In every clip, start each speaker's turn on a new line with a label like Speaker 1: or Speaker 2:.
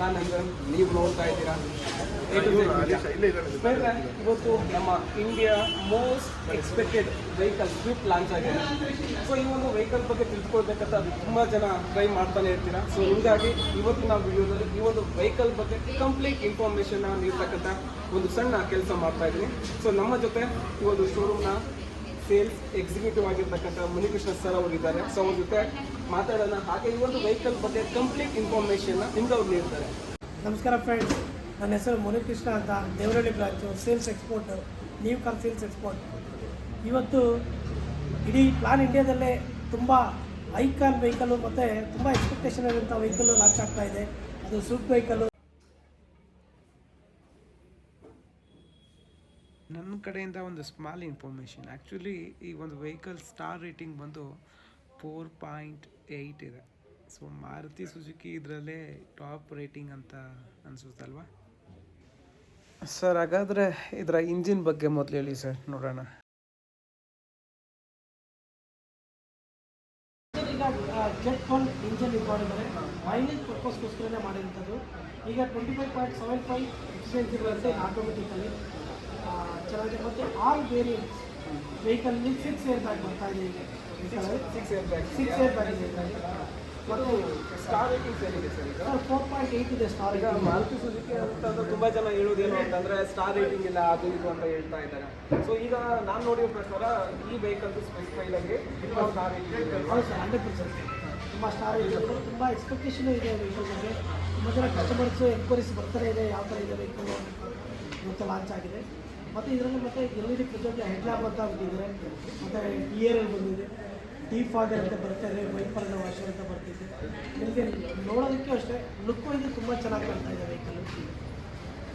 Speaker 1: ನಾನು ನೀವು ನೋಡ್ತಾ ಇದ್ದೀರಾ. ಸ್ನೇಹಿತರೆ, ಇವತ್ತು ನಮ್ಮ India most expected vehicle Swift launch ಆಗಿದೆ. ಸೊ ಈ ಒಂದು ವೆಹಿಕಲ್ ಬಗ್ಗೆ ತಿಳ್ಕೊಳ್ಬೇಕಂತ ತುಂಬ ಜನ ಟ್ರೈ ಮಾಡ್ತಾನೆ ಇರ್ತೀರಾ. ಸೊ ಹೀಗಾಗಿ ನಾವು ವಿಡಿಯೋದಲ್ಲಿ ಈ ಒಂದು ವೆಹಿಕಲ್ ಬಗ್ಗೆ ಕಂಪ್ಲೀಟ್ ಇನ್ಫಾರ್ಮೇಷನ್ನ ನೀಡ್ತಕ್ಕಂಥ ಒಂದು ಸಣ್ಣ ಕೆಲಸ ಮಾಡ್ತಾ ಇದ್ದೀನಿ. ಸೊ ನಮ್ಮ ಜೊತೆ ಈ ಒಂದು ಶೋರೂಮ್ನ ಸೇಲ್ಸ್ ಎಕ್ಸಿಕ್ಯೂಟಿವ್ ಆಗಿರ್ತಕ್ಕಂಥ ಮುನಿಕೃಷ್ಣ ಸರ್ ಅವರು ಇದ್ದಾರೆ. ಸೊ ಅವ್ರ ಜೊತೆ ಮಾತಾಡೋಣ. ಹಾಗೆ ಈ ಒಂದು ವೆಹಿಕಲ್ ಬಗ್ಗೆ ಕಂಪ್ಲೀಟ್ ಇನ್ಫಾರ್ಮೇಷನ್ನ ನಿಮ್ಗೆ ಅವ್ರು ನೀಡ್ತಾರೆ.
Speaker 2: ನಮಸ್ಕಾರ ಫ್ರೆಂಡ್ಸ್ ನನ್ನ ಹೆಸರು ಮುನಿಕೃಷ್ಣ ಅಂತ. ದೇವರಳ್ಳಿ ಬ್ರಾಂಚು ಸೇಲ್ಸ್ ಎಕ್ಸ್ಪೋರ್ಟ್ ನೀವು ಕಾರ್ ಸೇಲ್ಸ್ ಎಕ್ಸ್ಪೋರ್ಟ್ ಇವತ್ತು ಇಡೀ ಪ್ಲಾನ್ ಇಂಡಿಯಾದಲ್ಲೇ ತುಂಬ ಐಕಾನ್ ವೆಹಿಕಲ್ಲು ಮತ್ತು ತುಂಬ ಎಕ್ಸ್ಪೆಕ್ಟೇಷನ್ ಇರುವಂಥ ವೆಹಿಕಲ್ಲು ಲಾಂಚ್ ಆಗ್ತಾ ಇದೆ. ಅದು ಸೂಪ್ ವೆಹಿಕಲ್ಲು
Speaker 3: ನನ್ನ ಕಡೆಯಿಂದ ಒಂದು ಸ್ಮಾಲ್ ಇನ್ಫಾರ್ಮೇಷನ್ ಆ್ಯಕ್ಚುಲಿ ಈ ಒಂದು ವೆಹಿಕಲ್ ಸ್ಟಾರ್ ರೇಟಿಂಗ್ ಬಂದು ಫೋರ್ ಪಾಯಿಂಟ್ ಏಯ್ಟ್ ಇದೆ. ಸೊ ಮಾರುತಿ ಸುಜುಕಿ ಇದರಲ್ಲೇ ಟಾಪ್ ರೇಟಿಂಗ್ ಅಂತ ಅನಿಸುತ್ತಲ್ವಾ? ಸರ್ ಹಾಗಾದರೆ ಇದರ ಇಂಜಿನ್ ಬಗ್ಗೆ ಮೊದಲು ಹೇಳಿ ಸರ್ ನೋಡೋಣ.
Speaker 2: ಈಗ ಜೆಟ್ ಒನ್ ಇಂಜನ್ ಇದು ಮಾಡಿದ್ದಾರೆ ಮೈಲೇಜ್ ಪರ್ಪಸ್ಗೋಸ್ಕರನೇ ಮಾಡಿರುವಂಥದ್ದು. ಈಗ twenty five point seven five efficiency ಬರುತ್ತೆ ಆಟೋಮೆಟಿಕಲಿ ಚೆನ್ನಾಗಿದೆ ಮತ್ತು all variants vehicle six air bag ಬರ್ತಾ ಇದೆ ಈಗ.
Speaker 1: Six air bag
Speaker 2: six air bag ಇದೆ
Speaker 1: ಮತ್ತು ಸ್ಟಾರ್ ರೇಟಿಂಗ್ಸ್ ಏನಿದೆ ಸರ್ ಈಗ.
Speaker 2: ಫೋರ್ ಪಾಯಿಂಟ್ ಏಯ್ಟ್ ಇದೆ ಸ್ಟಾರ್
Speaker 1: ಈಗ ಮಾರುತಿ ಸುಜುಕಿ ಅಂತಂದ್ರೆ ತುಂಬಾ ಜನ ಹೇಳೋದೇನು ಅಂತಂದ್ರೆ ಸ್ಟಾರ್ ರೇಟಿಂಗ್ ಇಲ್ಲ ಅದು ಇದು ಅಂತ ಹೇಳ್ತಾ ಇದ್ದಾರೆ. ಸೊ ಈಗ ನಾನು ನೋಡಿದ ಪ್ರಕಾರ ಈ ವೆಹಿಕಲ್ ಸ್ಪೆಸಿಫೈಡ್ ಆಗಿ ತುಂಬ ಸ್ಟಾರ್ ರೇಟಿಂಗ್
Speaker 2: ಹಂಡ್ರೆಡ್ ಪರ್ಸೆಂಟ್ ತುಂಬ ಸ್ಟಾರ್ ಇದೆ. ತುಂಬ ಎಕ್ಸ್ಪೆಕ್ಟೇಷನ್ ಇದೆ ವೆಹಿಕಲ್ ಬಗ್ಗೆ. ತುಂಬ ಜನ ಕಸ್ಟಮರ್ಸು ಎನ್ಕ್ವೈರೀಸ್ ಬರ್ತಾರೆ ಇದೆ ಯಾವ ಥರ ಇದೆ ವೆಹಿಕಲ್ ಇವತ್ತು ಲಾಂಚ್ ಆಗಿದೆ. ಮತ್ತು ಇದರಲ್ಲಿ ಮತ್ತೆ ಎಲ್ ಇ ಡಿ ಹೆಡ್ಲಾಂಪ್ ಅಂತ ಬಿಟ್ಟಿದ್ದಾರೆ ಮತ್ತು ಇಯರ್ ಅಲ್ಲಿ ಬಂದಿದೆ. ಡಿ ಫಾದರ್ ಅಂತ ಬರ್ತಾರೆ ವೈಪರ್ ವಾಶ ಅಂತ ಬರ್ತಿದೆ. ನಿಮಗೆ ನೋಡೋದಕ್ಕೆ ಅಷ್ಟೇ ಲುಕ್ ಇದು ತುಂಬ ಚೆನ್ನಾಗಿ ಕಾಣ್ತಾ ಇದೆ ವೆಹಿಕಲ್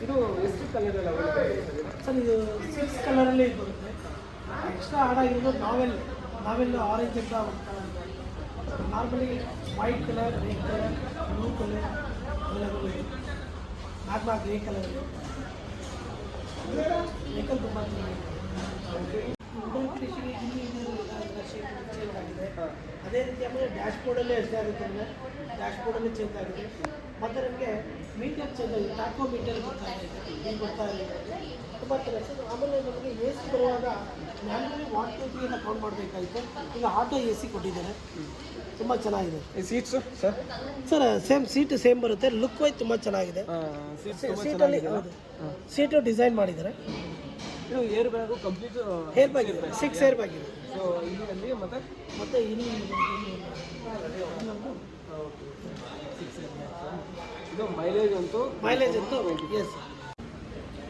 Speaker 1: ಇದು ಎಷ್ಟು ಕಲರ್ ಎಲ್ಲ ಸರ್? ಇದು?
Speaker 2: ಸಿಕ್ಸ್ ಕಲರಲ್ಲಿ ಇದು ಬರುತ್ತೆ. ಎಕ್ಸ್ಟ್ರಾ ಆಡ್ ಆಗಿರೋದು ನಾವೆಲ್ ನಾವೆಲ್ ಆರೆಂಜ್ ಅಂತ normally white colour red colour blue colour ನಾಲ್ಕು ನಾಲ್ಕು ಗ್ರೇ ಕಲರ್ ಅದೇ ರೀತಿ ಆಮೇಲೆ ಡ್ಯಾಶ್ ಬೋರ್ಡಲ್ಲೇ ಅಷ್ಟೇ ಆಗುತ್ತೆ ಅಂದರೆ ಡ್ಯಾಶ್ ಬೋರ್ಡಲ್ಲಿ ಚೇಂಜ್ ಆಗಿದೆ ಮತ್ತು ನಮಗೆ ಮೀಟರ್ ಚೇಂಜ್ ಆಗಿದೆ ಟ್ಯಾಕೋ ಮೀಟರ್ ಬರ್ತಾ ಇದೆ ಬರ್ತಾ ಇದೆ? ತುಂಬ ಚೆನ್ನಾಗಿ ಆಮೇಲೆ ನಮಗೆ ಎ ಸಿ ಬರುವಾಗ ಮ್ಯಾನ್ಯಲಿ ವಾಟ್ ಟು ಎಲ್ಲ ಕೌಂಟ್ ಮಾಡಬೇಕಾಯಿತು. ಈಗ ಆಟೋ ಎ ಸಿ ಕೊಟ್ಟಿದ್ದಾರೆ. ತುಂಬ ಚೆನ್ನಾಗಿದೆ.
Speaker 1: Seats sir
Speaker 2: sir same seat same ಬರುತ್ತೆ. ಲುಕ್ ವೈಸ್ ತುಂಬ ಚೆನ್ನಾಗಿದೆ. ಸೀಟಲ್ಲಿ ಹೌದು. ಸೀಟು ಡಿಸೈನ್ ಮಾಡಿದ್ದಾರೆ.
Speaker 1: ಇದು air bag complete
Speaker 2: air bag ಇದೆ. ಸಿಕ್ಸ್ ಏರ್ ಬ್ಯಾಗ್ ಇದೆ.
Speaker 1: ಸೊ ಇಲ್ಲಿ ಮತ್ತೆ?
Speaker 2: ಮತ್ತು ಇಲ್ಲಿ
Speaker 1: ಇದು ಮೈಲೇಜ್ ಅಂತೂ
Speaker 2: ಮೈಲೇಜ್ ಅಂತೂ ಎಸ್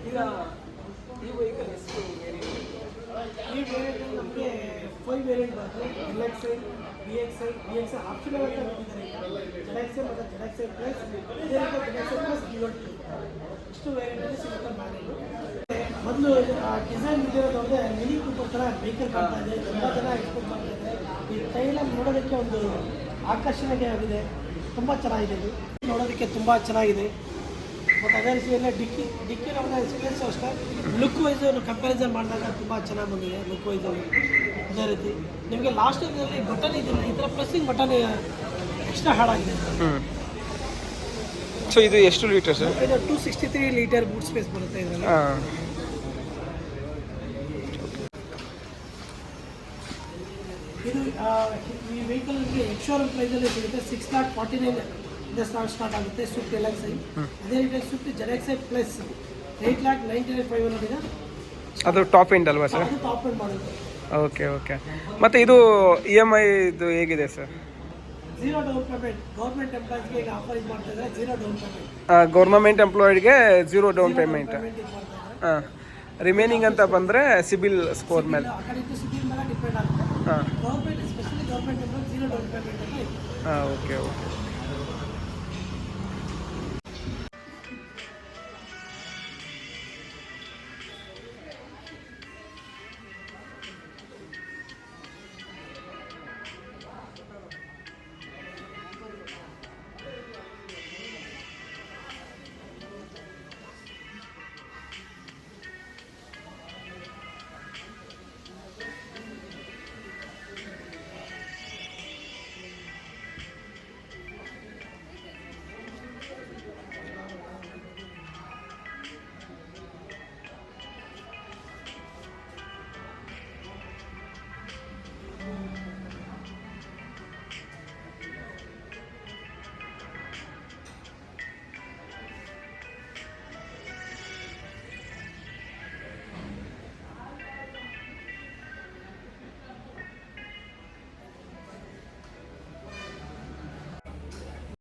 Speaker 1: ಈಗ ಈ ವೆಹಿಕಲ್ ಎಷ್ಟು ವೇರಿಯಂಟ್
Speaker 2: ಈ ವೇರಿಯಂಟ್ ನಮಗೆ ಫೈವ್ ವೇರಿಯಂಟ್ ಬರುತ್ತೆ L X I B X I B X I optional ಅಂತ ಬಿಟ್ಟಿದ್ದಾರೆ ಜೆಡ್ ಎಕ್ಸ್ ಐ ಮತ್ತು ಜೆಡ್ ಎಕ್ಸ್ ಐ ಪ್ಲಸ್ ಇದೇ ಐ ಪ್ಲಸ್ ಡಿವಲ್ ಟು ಇಷ್ಟು ವೇರಿಯಂಟಲ್ಲಿ ಸಿಗುತ್ತೆ ಮಾಡಲು. ಮೊದಲು ಡಿಸೈನ್ ಇದ್ದಿರೋದಂದ್ರೆ ಮಿನಿ ಕೂಪರ್ ಥರ ವೆಹಿಕಲ್ ಕಾಣ್ತಾ ಇದೆ, ತುಂಬ ಜನ ಎಕ್ಸ್ಪೋರ್ಟ್ ಮಾಡ್ತಾ ಈ ಟೈಲರ್ ನೋಡೋದಕ್ಕೆ ಒಂದು ಆಕರ್ಷಣೆ ಆಗಿದೆ ತುಂಬ ಚೆನ್ನಾಗಿದೆ ಇದು. ನೋಡೋದಕ್ಕೆ ತುಂಬ ಚೆನ್ನಾಗಿದೆ. ಮತ್ತು ಅದೇ ರೀತಿ ಎಲ್ಲ ಡಿಕ್ಕಿ ಡಿಕ್ಕಿ ನಮ್ಮ ಎಕ್ಸ್ಪೀರಿಯನ್ಸ್ ಅಷ್ಟೇ ಲುಕ್ ವೈಸ್ ಕಂಪ್ಯಾರಿಸನ್ ಮಾಡಿದಾಗ ತುಂಬ ಚೆನ್ನಾಗಿ ಬಂದಿದೆ ಲುಕ್ ವೈಸಲ್ಲಿ ಅದೇ ರೀತಿ. ನಿಮಗೆ ಲಾಸ್ಟ್ ಇದರಲ್ಲಿ ಬಟನ್ ಇದೆಯಲ್ಲ ಈ ಥರ ಪ್ರೆಸ್ಸಿಂಗ್ ಬಟನ್ ಎಕ್ಸ್ಟ್ರಾ ಹಾಳಾಗಿದೆ
Speaker 3: ಸೊ ಇದು ಎಷ್ಟು ಲೀಟರ್ ಸರ್
Speaker 2: ಇದು two sixty three litre boot space ಬರುತ್ತೆ ಇದರಲ್ಲಿ. ಇದು ಈ ವೆಹಿಕಲ್ ಎಕ್ಸ್ ಶೋರೂಮ್ ಪ್ರೈಸಲ್ಲಿ ಸಿಗುತ್ತೆ ಸಿಕ್ಸ್ ಲ್ಯಾಕ್ ಫಾರ್ಟಿ ನೈನ್ ಇಂದ ಸ್ಟಾರ್ಟ್ ಆಗುತ್ತೆ ಸ್ವಿಫ್ಟ್ ಎಲ್ ಎಕ್ಸ್ ಐ. ಅದೇ ರೀತಿ Swift Z X I plus eight lakh ninety nine five hundred
Speaker 3: ಅದು ಟಾಪ್ ಎಂಡ್ ಅಲ್ವಾ ಸರ್
Speaker 2: ಅದು ಟಾಪ್ ಎಂಡ್ ಮಾಡೋದು
Speaker 3: ಓಕೆ ಓಕೆ ಮತ್ತು ಇದು ಇ ಎಂ ಐ ಇದು ಹೇಗಿದೆ sir
Speaker 2: zero down payment government ಎಂಪ್ಲಾಯ್ಸ್ಗೆ ಈಗ ಆಫರ್ ಇದು ಮಾಡ್ತಾ ಇದ್ದಾರೆ. ಝೀರೋ ಡೌನ್ ಪೇಮೆಂಟ್
Speaker 3: ಗೌರ್ಮೆಂಟ್ ಎಂಪ್ಲಾಯ್ಡ್ಗೆ ಝೀರೋ ಡೌನ್ ಪೇಮೆಂಟ್ ಹಾಂ. ರಿಮೈನಿಂಗ್ ಅಂತ ಬಂದರೆ ಸಿಬಿಲ್ ಸ್ಕೋರ್ ಮೇಲೆ. ಹಾಂ. Okay okay